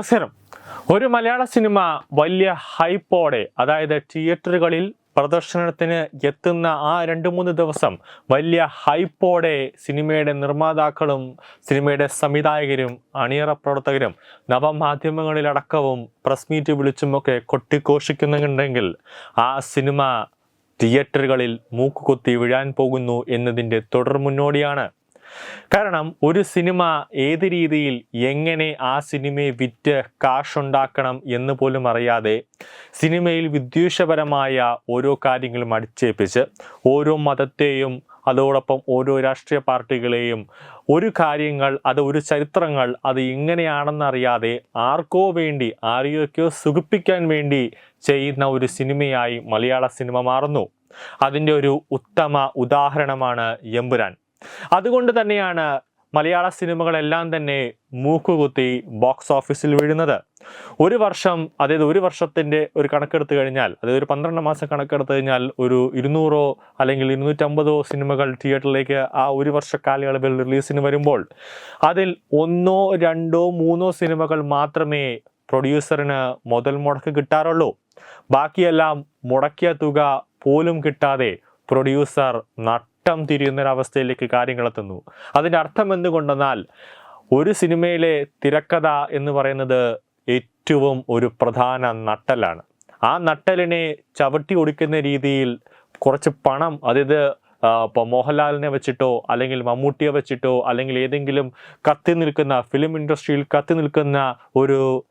നമസ്കാരം ഒരു മലയാള സിനിമ വലിയ ഹൈപ്പോടെ അതായത് തിയേറ്ററുകളിൽ പ്രദർശനത്തിന് എത്തുന്ന ആ രണ്ട് മൂന്ന് ദിവസം വലിയ ഹൈപ്പോടെ സിനിമയുടെ നിർമ്മാതാക്കളും സിനിമയുടെ സംവിധായകരും അണിയറ പ്രവർത്തകരും നവമാധ്യമങ്ങളിലടക്കവും പ്രസ് മീറ്റ് വിളിച്ചുമൊക്കെ കൊട്ടിഘോഷിക്കുന്നുണ്ടെങ്കിൽ ആ സിനിമ തിയേറ്ററുകളിൽ മൂക്കുകുത്തി വീഴാൻ പോകുന്നു എന്നതിന്റെ തുടർ മുന്നോടിയാണ് കാരണം ഒരു സിനിമ ഏത് രീതിയിൽ എങ്ങനെ ആ സിനിമയെ വിറ്റ് കാശുണ്ടാക്കണം എന്ന് പോലും അറിയാതെ സിനിമയിൽ വിദ്വേഷപരമായ ഓരോ കാര്യങ്ങളും അടിച്ചേൽപ്പിച്ച് ഓരോ മതത്തെയും അതോടൊപ്പം ഓരോ രാഷ്ട്രീയ പാർട്ടികളെയും ഒരു കാര്യങ്ങൾ അത് ഒരു ചരിത്രങ്ങൾ അത് ഇങ്ങനെയാണെന്നറിയാതെ ആർക്കോ വേണ്ടി ആരെയൊക്കെയോ സുഖിപ്പിക്കാൻ വേണ്ടി ചെയ്യുന്ന ഒരു സിനിമയായി മലയാള സിനിമ മാറുന്നു. അതിന്റെ ഒരു ഉത്തമ ഉദാഹരണമാണ് എമ്പുരാൻ. അതുകൊണ്ട് തന്നെയാണ് മലയാള സിനിമകളെല്ലാം തന്നെ മൂക്കുകുത്തി ബോക്സ് ഓഫീസിൽ വീഴുന്നത്. ഒരു വർഷം അതായത് ഒരു വർഷത്തിന്റെ ഒരു കണക്കെടുത്ത് കഴിഞ്ഞാൽ അതായത് ഒരു പന്ത്രണ്ട് മാസം കണക്കെടുത്ത് കഴിഞ്ഞാൽ ഒരു ഇരുന്നൂറോ അല്ലെങ്കിൽ ഇരുന്നൂറ്റമ്പതോ സിനിമകൾ തിയേറ്ററിലേക്ക് ആ ഒരു വർഷ കാലയളവിൽ റിലീസിന് വരുമ്പോൾ അതിൽ ഒന്നോ രണ്ടോ മൂന്നോ സിനിമകൾ മാത്രമേ പ്രൊഡ്യൂസറിന് മുതൽ മുടക്ക് കിട്ടാറുള്ളൂ. ബാക്കിയെല്ലാം മുടക്കിയ തുക പോലും കിട്ടാതെ പ്രൊഡ്യൂസർ നട്ടം തിരിയുന്നൊരവസ്ഥയിലേക്ക് കാര്യങ്ങളെത്തുന്നു അതിന്റെ അർത്ഥം എന്തുകൊണ്ടെന്നാൽ ഒരു സിനിമയിലെ തിരക്കഥ എന്ന് പറയുന്നത് ഏറ്റവും ഒരു പ്രധാന നട്ടലാണ്. ആ നട്ടലിനെ ചവിട്ടി ഒടിക്കുന്ന രീതിയിൽ കുറച്ച് പണം അതായത് ഇപ്പോൾ മോഹൻലാലിനെ വെച്ചിട്ടോ അല്ലെങ്കിൽ മമ്മൂട്ടിയെ വെച്ചിട്ടോ അല്ലെങ്കിൽ ഏതെങ്കിലും കത്തി നിൽക്കുന്ന ഫിലിം ഇൻഡസ്ട്രിയിൽ കത്തി നിൽക്കുന്ന ഒരു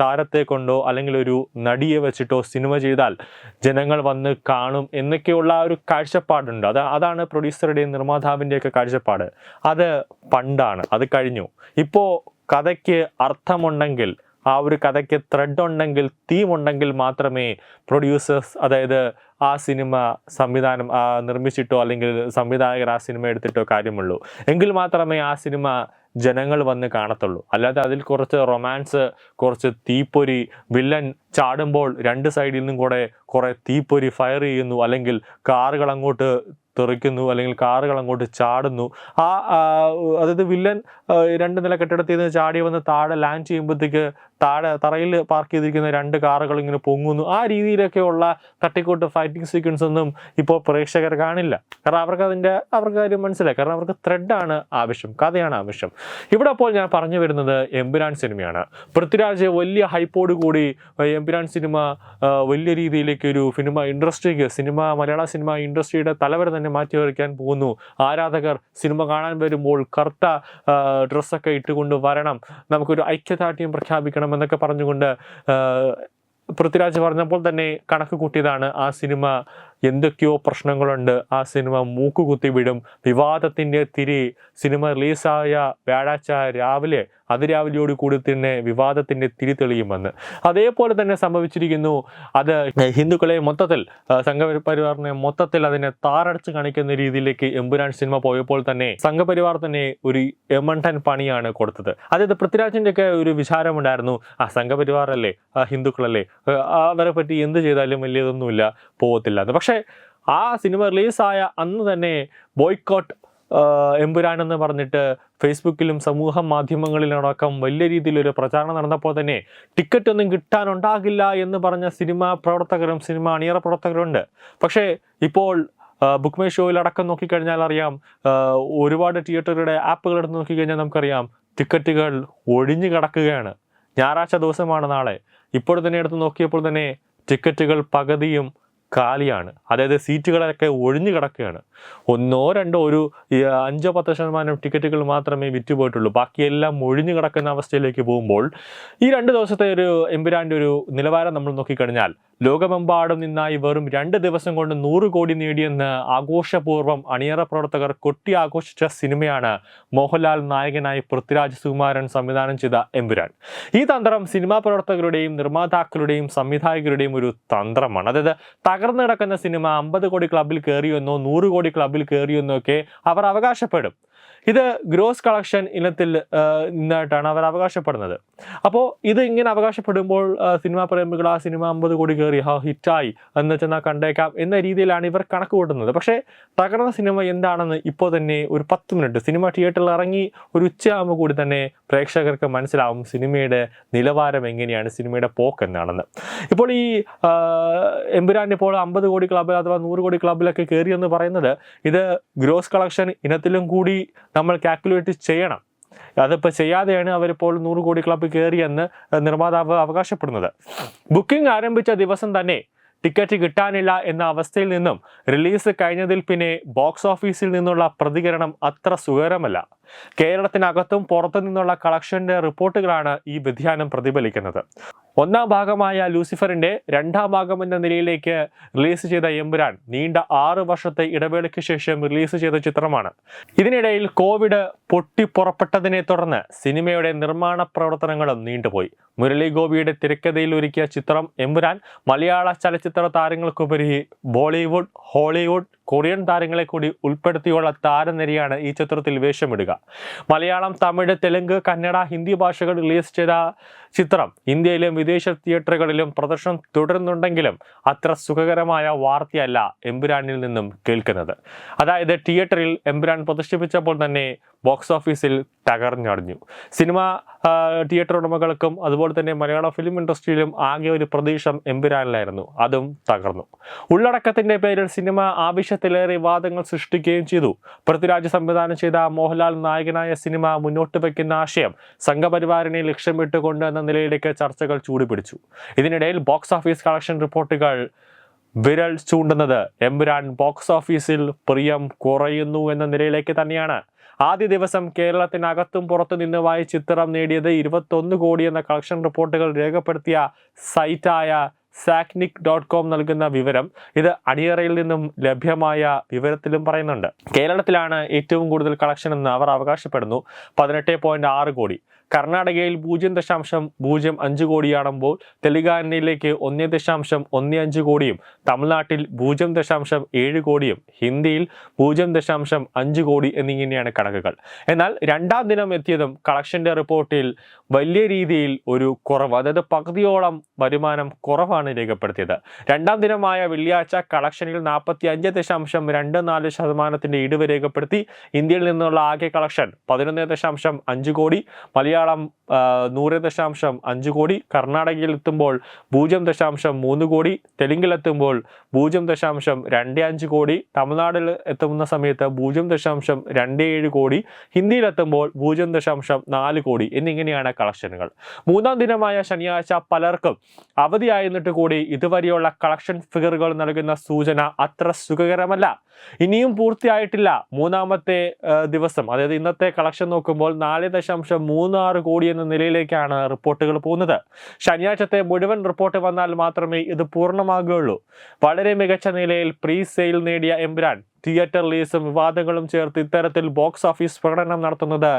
താരത്തെ കൊണ്ടോ അല്ലെങ്കിൽ ഒരു നടിയെ വെച്ചിട്ടോ സിനിമ ചെയ്താൽ ജനങ്ങൾ വന്ന് കാണും എന്നൊക്കെയുള്ള ഒരു കാഴ്ചപ്പാടുണ്ട്. അത് അതാണ് പ്രൊഡ്യൂസറുടെയും നിർമ്മാതാവിന്റെയൊക്കെ കാഴ്ചപ്പാട്. അത് പണ്ടാണ്. അത് കഴിഞ്ഞു. ഇപ്പോൾ കഥയ്ക്ക് അർത്ഥമുണ്ടെങ്കിൽ ആ ഒരു കഥയ്ക്ക് ത്രെഡ് ഉണ്ടെങ്കിൽ തീം ഉണ്ടെങ്കിൽ മാത്രമേ പ്രൊഡ്യൂസേഴ്സ് അതായത് ആ സിനിമ സംവിധാനം നിർമ്മിച്ചിട്ടോ അല്ലെങ്കിൽ സംവിധായകർ ആ സിനിമ എടുത്തിട്ടോ കാര്യമുള്ളൂ. എങ്കിൽ മാത്രമേ ആ സിനിമ ജനങ്ങൾ വന്ന് കാണത്തുള്ളൂ. അല്ലാതെ അതിൽ കുറച്ച് റൊമാൻസ് കുറച്ച് തീപ്പൊരി വില്ലൻ ചാടുമ്പോൾ രണ്ട് സൈഡിൽ നിന്നും കൂടെ കുറേ തീപ്പൊരി ഫയർ ചെയ്യുന്നു അല്ലെങ്കിൽ കാറുകൾ അങ്ങോട്ട് തെറിക്കുന്നു അല്ലെങ്കിൽ കാറുകൾ അങ്ങോട്ട് ചാടുന്നു. ആ അതായത് വില്ലൻ രണ്ട് നില കെട്ടിടത്തിൽ നിന്ന് ചാടി വന്ന് താഴെ ലാൻഡ് ചെയ്യുമ്പോഴത്തേക്ക് താഴെ തറയിൽ പാർക്ക് ചെയ്തിരിക്കുന്ന രണ്ട് കാറുകൾ ഇങ്ങനെ പൊങ്ങുന്നു. ആ രീതിയിലൊക്കെയുള്ള തട്ടിക്കൂട്ട് ഫൈറ്റിംഗ് സീക്വൻസ് ഒന്നും ഇപ്പോൾ പ്രേക്ഷകർ കാണില്ല. കാരണം അവർക്ക് അതിന്റെ അവർക്ക് കാര്യം മനസ്സിലായി. കാരണം അവർക്ക് ത്രെഡാണ് ആവശ്യം കഥയാണ് ആവശ്യം. ഇവിടെ അപ്പോൾ ഞാൻ പറഞ്ഞു വരുന്നത് എമ്പുരാൻ സിനിമയാണ്. പൃഥ്വിരാജ് വലിയ ഹൈപ്പോട് കൂടി എമ്പുരാൻ സിനിമ വലിയ രീതിയിലേക്ക് ഒരു സിനിമ ഇൻഡസ്ട്രിക്ക് സിനിമ മലയാള സിനിമ ഇൻഡസ്ട്രിയുടെ തലവരെ തന്നെ മാറ്റി വരയ്ക്കാൻ പോകുന്നു. ആരാധകർ സിനിമ കാണാൻ വരുമ്പോൾ കറുത്ത ഡ്രസ്സൊക്കെ ഇട്ടുകൊണ്ട് വരണം. നമുക്കൊരു ഐക്യദാർഢ്യം പ്രഖ്യാപിക്കണം. എന്നൊക്കെ പറഞ്ഞുകൊണ്ട് പൃഥ്വിരാജ് പറഞ്ഞപ്പോൾ തന്നെ കണക്ക് കൂട്ടിയതാണ് ആ സിനിമ എന്തൊക്കെയോ പ്രശ്നങ്ങളുണ്ട് ആ സിനിമ മൂക്കുകുത്തി വിടും വിവാദത്തിന്റെ തിരി സിനിമ റിലീസായ വ്യാഴാഴ്ച രാവിലെ അതിരാവിലെയോട് കൂടി തന്നെ വിവാദത്തിന്റെ തിരി തെളിയുമെന്ന് അതേപോലെ തന്നെ സംഭവിച്ചിരിക്കുന്നു അത് ഹിന്ദുക്കളെ മൊത്തത്തിൽ സംഘപരിവാറിനെ മൊത്തത്തിൽ അതിനെ താറടിച്ച് കാണിക്കുന്ന രീതിയിലേക്ക് എമ്പുരാൻ സിനിമ പോയപ്പോൾ തന്നെ സംഘപരിവാർ തന്നെ ഒരു എമണ്ടൻ പണിയാണ് കൊടുത്തത്. അതായത് പൃഥ്വിരാജിന്റെയൊക്കെ ഒരു വിചാരമുണ്ടായിരുന്നു ആ സംഘപരിവാറല്ലേ ആ ഹിന്ദുക്കളല്ലേ അവരെ പറ്റി എന്ത് ചെയ്താലും വലിയതൊന്നുമില്ല പോകത്തില്ല പക്ഷേ ആ സിനിമ റിലീസായ അന്ന് തന്നെ ബോയ്ക്കോട്ട് എമ്പുരാൻ എന്ന് പറഞ്ഞിട്ട് ഫേസ്ബുക്കിലും സമൂഹ മാധ്യമങ്ങളിലടക്കം വലിയ രീതിയിലൊരു പ്രചാരണം നടന്നപ്പോൾ തന്നെ ടിക്കറ്റ് ഒന്നും കിട്ടാനുണ്ടാകില്ല എന്ന് പറഞ്ഞ സിനിമാ പ്രവർത്തകരും സിനിമ അണിയറ പ്രവർത്തകരുണ്ട്. പക്ഷേ ഇപ്പോൾ ബുക്ക് മൈ ഷോയിലടക്കം നോക്കിക്കഴിഞ്ഞാൽ അറിയാം ഒരുപാട് തിയേറ്ററുകളുടെ ആപ്പുകൾ എടുത്ത് നോക്കിക്കഴിഞ്ഞാൽ നമുക്കറിയാം ടിക്കറ്റുകൾ ഒഴിഞ്ഞു കിടക്കുകയാണ്. ഞായറാഴ്ച ദിവസമാണ് നാളെ. ഇപ്പോൾ തന്നെ എടുത്ത് നോക്കിയപ്പോൾ തന്നെ ടിക്കറ്റുകൾ പകുതിയും കാലിയാണ്. അതായത് സീറ്റുകളൊക്കെ ഒഴിഞ്ഞു കിടക്കുകയാണ്. ഒന്നോ രണ്ടോ ഒരു അഞ്ചോ പത്തോ ശതമാനം ടിക്കറ്റുകൾ മാത്രമേ വിറ്റുപോയിട്ടുള്ളൂ ബാക്കിയെല്ലാം ഒഴിഞ്ഞു കിടക്കുന്ന അവസ്ഥയിലേക്ക് പോകുമ്പോൾ ഈ രണ്ട് ദിവസത്തെ ഒരു എമ്പുരാന്റെ ഒരു നിലവാരം നമ്മൾ നോക്കിക്കഴിഞ്ഞാൽ ലോകമെമ്പാടും നിന്നായി വെറും രണ്ട് ദിവസം കൊണ്ട് നൂറ് കോടി നേടിയെന്ന് ആഘോഷപൂർവം അണിയറ പ്രവർത്തകർ കൊട്ടി ആഘോഷിച്ച സിനിമയാണ് മോഹൻലാൽ നായകനായി പൃഥ്വിരാജ് സുകുമാരൻ സംവിധാനം ചെയ്ത എമ്പുരാൻ. ഈ തന്ത്രം സിനിമാ പ്രവർത്തകരുടെയും നിർമ്മാതാക്കളുടെയും സംവിധായകരുടെയും ഒരു തന്ത്രമാണ്. അതായത് തകർന്നു കിടക്കുന്ന സിനിമ അമ്പത് കോടി ക്ലബിൽ കയറിയെന്നോ നൂറ് കോടി ക്ലബിൽ കയറിയെന്നോ ഒക്കെ അവർ അവകാശപ്പെടും. ഇത് ഗ്രോസ് കളക്ഷൻ ഇനത്തിൽ നിന്നായിട്ടാണ് അവർ അവകാശപ്പെടുന്നത്. അപ്പോൾ ഇത് ഇങ്ങനെ അവകാശപ്പെടുമ്പോൾ സിനിമാ പ്രേമികൾ ആ സിനിമ അമ്പത് കോടി കയറി ഹാ ഹിറ്റായി എന്ന് വെച്ചെന്നാൽ കണ്ടേക്കാം എന്ന രീതിയിലാണ് ഇവർ കണക്ക് കൂട്ടുന്നത്. പക്ഷേ തകർന്ന സിനിമ എന്താണെന്ന് ഇപ്പോൾ തന്നെ ഒരു പത്ത് മിനിറ്റ് സിനിമ തിയേറ്ററിൽ ഇറങ്ങി ഒരു ഉച്ചയാകുമ്പോൾ കൂടി തന്നെ പ്രേക്ഷകർക്ക് മനസ്സിലാവും സിനിമയുടെ നിലവാരം എങ്ങനെയാണ് സിനിമയുടെ പോക്ക് എന്നാണെന്ന് ഇപ്പോൾ ഈ എമ്പുരാൻ ഇപ്പോൾ അമ്പത് കോടി ക്ലബിൽ അഥവാ നൂറ് കോടി ക്ലബ്ബിലൊക്കെ കയറി എന്ന് പറയുന്നത് ഇത് ഗ്രോസ് കളക്ഷൻ ഇനത്തിലും കൂടി നമ്മൾ കാൽക്കുലേറ്റ് ചെയ്യണം. അതിപ്പോൾ ചെയ്യാതെയാണ് അവരിപ്പോൾ നൂറ് കോടി ക്ലബ്ബ് കയറിയെന്ന് നിർമ്മാതാവ് അവകാശപ്പെടുന്നത്. ബുക്കിംഗ് ആരംഭിച്ച ദിവസം തന്നെ ടിക്കറ്റ് കിട്ടാനില്ല എന്ന അവസ്ഥയിൽ നിന്നും റിലീസ് കഴിഞ്ഞതിൽ പിന്നെ ബോക്സ് ഓഫീസിൽ നിന്നുള്ള പ്രതികരണം അത്ര സുഖകരമല്ല. കേരളത്തിനകത്തും പുറത്തു നിന്നുള്ള കളക്ഷന്റെ റിപ്പോർട്ടുകളാണ് ഈ വ്യതിയാനം പ്രതിഫലിക്കുന്നത്. ഒന്നാം ഭാഗമായ ലൂസിഫറിന്റെ രണ്ടാം ഭാഗം എന്ന നിലയിലേക്ക് റിലീസ് ചെയ്ത എമ്പുരാൻ നീണ്ട ആറ് വർഷത്തെ ഇടവേളയ്ക്ക് ശേഷം റിലീസ് ചെയ്ത ചിത്രമാണ്. ഇതിനിടയിൽ കോവിഡ് പൊട്ടിപ്പുറപ്പെട്ടതിനെ തുടർന്ന് സിനിമയുടെ നിർമ്മാണ പ്രവർത്തനങ്ങളും നീണ്ടുപോയി. മുരളി ഗോപിയുടെ തിരക്കഥയിൽ ഒരുക്കിയ ചിത്രം എമ്പുരാൻ മലയാള ചലച്ചിത്ര താരങ്ങൾക്കുപരി ബോളിവുഡ് ഹോളിവുഡ് കൊറിയൻ താരങ്ങളെ കൂടി ഉൾപ്പെടുത്തിയുള്ള താരനിരയാണ് ഈ ചിത്രത്തിൽ വേഷമിടുക. മലയാളം തമിഴ് തെലുങ്ക് കന്നഡ ഹിന്ദി ഭാഷകൾ റിലീസ് ചെയ്ത ചിത്രം ഇന്ത്യയിലും വിദേശ തിയേറ്ററുകളിലും പ്രദർശനം തുടരുന്നുണ്ടെങ്കിലും അത്ര സുഖകരമായ വാർത്തയല്ല എമ്പുരാനിൽ നിന്നും കേൾക്കുന്നത്. അതായത് തിയേറ്ററിൽ എമ്പുരാൻ പ്രദർശിപ്പിച്ചപ്പോൾ തന്നെ ബോക്സ് ഓഫീസിൽ തകർന്നടിഞ്ഞു സിനിമ തിയേറ്റർ ഉടമകൾക്കും അതുപോലെ തന്നെ മലയാള ഫിലിം ഇൻഡസ്ട്രിയിലും ആകെ ഒരു പ്രതീക്ഷ എമ്പുരാനിലായിരുന്നു. അതും തകർന്നു. ഉള്ളടക്കത്തിന്റെ പേരിൽ സിനിമ ആവശ്യത്തിലേറെ വിവാദങ്ങൾ സൃഷ്ടിക്കുകയും ചെയ്തു. പൃഥ്വിരാജ് സംവിധാനം ചെയ്ത മോഹൻലാൽ നായകനായ സിനിമ മുന്നോട്ട് വയ്ക്കുന്ന ആശയം സംഘപരിവാറിനെ ലക്ഷ്യമിട്ടുകൊണ്ട് എന്ന നിലയിലേക്ക് ചർച്ചകൾ ചൂടുപിടിച്ചു. ഇതിനിടയിൽ ബോക്സ് ഓഫീസ് കളക്ഷൻ റിപ്പോർട്ടുകൾ വിരൽ ചൂണ്ടുന്നത് എമ്പുരാൻ ബോക്സ് ഓഫീസിൽ പ്രിയം കുറയുന്നു എന്ന നിലയിലേക്ക് തന്നെയാണ്. ആദ്യ ദിവസം കേരളത്തിനകത്തും പുറത്തു നിന്നുമായി ചിത്രം നേടിയത് ഇരുപത്തൊന്ന് കോടി എന്ന കളക്ഷൻ റിപ്പോർട്ടുകൾ രേഖപ്പെടുത്തിയ സൈറ്റായ സാക്നിക് ഡോട്ട് കോം നൽകുന്ന വിവരം ഇത് അണിയറയിൽ നിന്നും ലഭ്യമായ വിവരത്തിലും പറയുന്നുണ്ട്. കേരളത്തിലാണ് ഏറ്റവും കൂടുതൽ കളക്ഷൻ എന്ന് അവർ അവകാശപ്പെടുന്നു. പതിനെട്ട് പോയിന്റ് ആറ് കോടി. കർണാടകയിൽ പൂജ്യം ദശാംശം പൂജ്യം അഞ്ച് കോടിയാണുമ്പോൾ തെലുങ്കാനയിലേക്ക് ഒന്ന് ദശാംശം ഒന്ന് അഞ്ച് കോടിയും തമിഴ്നാട്ടിൽ പൂജ്യം ദശാംശം ഏഴ് കോടിയും ഹിന്ദിയിൽ പൂജ്യം ദശാംശം അഞ്ച് കോടി എന്നിങ്ങനെയാണ് കണക്കുകൾ. എന്നാൽ രണ്ടാം ദിനം എത്തിയതും കളക്ഷന്റെ റിപ്പോർട്ടിൽ വലിയ രീതിയിൽ ഒരു കുറവ് അതായത് പകുതിയോളം വരുമാനം കുറവാണ് രേഖപ്പെടുത്തിയത്. രണ്ടാം ദിനമായ വെള്ളിയാഴ്ച കളക്ഷനിൽ നാൽപ്പത്തി അഞ്ച് ദശാംശം രണ്ട് നാല് ശതമാനത്തിന്റെ ഇടിവ് രേഖപ്പെടുത്തി. ഇന്ത്യയിൽ നിന്നുള്ള ആകെ കളക്ഷൻ പതിനൊന്ന് ദശാംശം അഞ്ച് കോടി മലയാളം ആ, നൂറ് ദശാംശം അഞ്ച് കോടി കർണാടകയിൽ എത്തുമ്പോൾ പൂജ്യം ദശാംശം മൂന്ന് കോടി തെലുങ്കിലെത്തുമ്പോൾ പൂജ്യം ദശാംശം രണ്ട് അഞ്ച് കോടി തമിഴ്നാടിൽ എത്തുന്ന സമയത്ത് പൂജ്യം ദശാംശം രണ്ട് ഏഴ് കോടി ഹിന്ദിയിലെത്തുമ്പോൾ പൂജ്യം ദശാംശം നാല് കോടി എന്നിങ്ങനെയാണ് കളക്ഷനുകൾ. മൂന്നാം ദിനമായ ശനിയാഴ്ച പലർക്കും അവധിയായിരുന്നിട്ട് കൂടി ഇതുവരെയുള്ള കളക്ഷൻ ഫിഗറുകൾ നൽകുന്ന സൂചന അത്ര സുഖകരമല്ല. ഇനിയും പൂർത്തിയായിട്ടില്ല മൂന്നാമത്തെ ദിവസം. അതായത് ഇന്നത്തെ കളക്ഷൻ നോക്കുമ്പോൾ നാല് ദശാംശം മൂന്ന് ആറ് കോടി എന്ന നിലയിലേക്കാണ് റിപ്പോർട്ടുകൾ പോകുന്നത്. ശനിയാഴ്ചത്തെ മുഴുവൻ റിപ്പോർട്ട് വന്നാൽ മാത്രമേ ഇത് പൂർണമാകുകയുള്ളൂ. വളരെ മികച്ച നിലയിൽ പ്രീ സെയിൽ നേടിയ എംബ്രാൻ തിയേറ്റർ റിലീസും വിവാദങ്ങളും ചേർത്ത് ഇത്തരത്തിൽ ബോക്സ് ഓഫീസ് പ്രകടനം നടത്തുന്നത്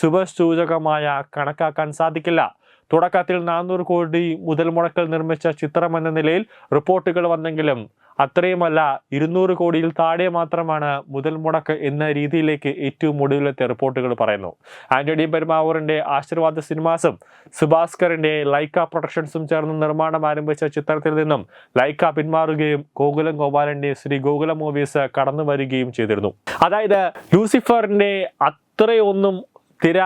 ശുഭസൂചകമായ കണക്കാക്കാൻ സാധിക്കില്ല. തുടക്കത്തിൽ നാനൂറ് കോടി മുതൽ മുടക്കൽ നിർമ്മിച്ച ചിത്രം എന്ന നിലയിൽ റിപ്പോർട്ടുകൾ വന്നെങ്കിലും അത്രയുമല്ല ഇരുന്നൂറ് കോടിയിൽ താഴെ മാത്രമാണ് മുതൽ മുടക്ക് എന്ന രീതിയിലേക്ക് ഏറ്റവും ഒടുവിലത്തെ റിപ്പോർട്ടുകൾ പറയുന്നു ആന്റണി പെരുമാവൂറിന്റെ ആശീർവാദ സിനിമാസും സുഭാസ്കറിന്റെ ലൈക്ക പ്രൊഡക്ഷൻസും ചേർന്ന് നിർമ്മാണം ആരംഭിച്ച ചിത്രത്തിൽ നിന്നും ലൈക്ക പിന്മാറുകയും ഗോകുലം ഗോപാലന്റെ ശ്രീ ഗോകുലം മൂവീസ് കടന്നു വരികയും ചെയ്തിരുന്നു. അതായത് ലൂസിഫറിന്റെ അത്രയൊന്നും തിര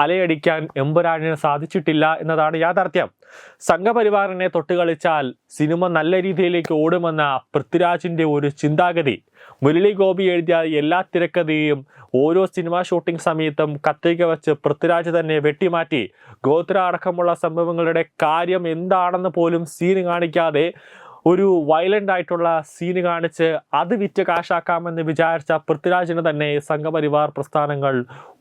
അലയടിക്കാൻ എമ്പുരാനിന് സാധിച്ചിട്ടില്ല എന്നതാണ് യാഥാർത്ഥ്യം. സംഘപരിവാറിനെ തൊട്ടുകളിച്ചാൽ സിനിമ നല്ല രീതിയിലേക്ക് ഓടുമെന്ന പൃഥ്വിരാജിന്റെ ഒരു ചിന്താഗതി. മുരളി ഗോപി എഴുതിയ എല്ലാ തിരക്കഥയും ഓരോ സിനിമാ ഷൂട്ടിംഗ് സമയത്തും കത്തിക വെച്ച് പൃഥ്വിരാജ് തന്നെ വെട്ടിമാറ്റി. ഗോത്ര അടക്കമുള്ള സംഭവങ്ങളുടെ കാര്യം എന്താണെന്ന് പോലും സീന് കാണിക്കാതെ ഒരു വയലന്റ് ആയിട്ടുള്ള സീന് കാണിച്ച് അത് വിറ്റ് കാശാക്കാമെന്ന് വിചാരിച്ച പൃഥ്വിരാജിന് തന്നെ സംഘപരിവാർ പ്രസ്ഥാനങ്ങൾ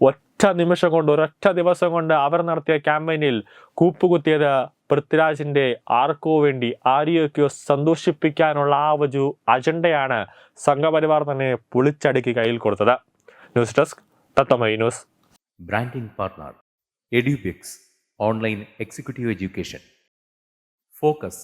ഒറ്റ നിമിഷം കൊണ്ട് ഒരൊറ്റ ദിവസം കൊണ്ട് അവർ നടത്തിയ ക്യാമ്പയിനിൽ കൂപ്പുകുത്തിയത് പൃഥ്വിരാജിന്റെ ആർക്കോ വേണ്ടി ആരെയൊക്കെയോ സന്തോഷിപ്പിക്കാനുള്ള ആ ഒരു അജണ്ടയാണ് സംഘപരിവാർ തന്നെ പൊളിച്ചടുക്കി കയ്യിൽ കൊടുത്തത്. News desk തത്തമൈ news. Branding partner Edubix online executive education focus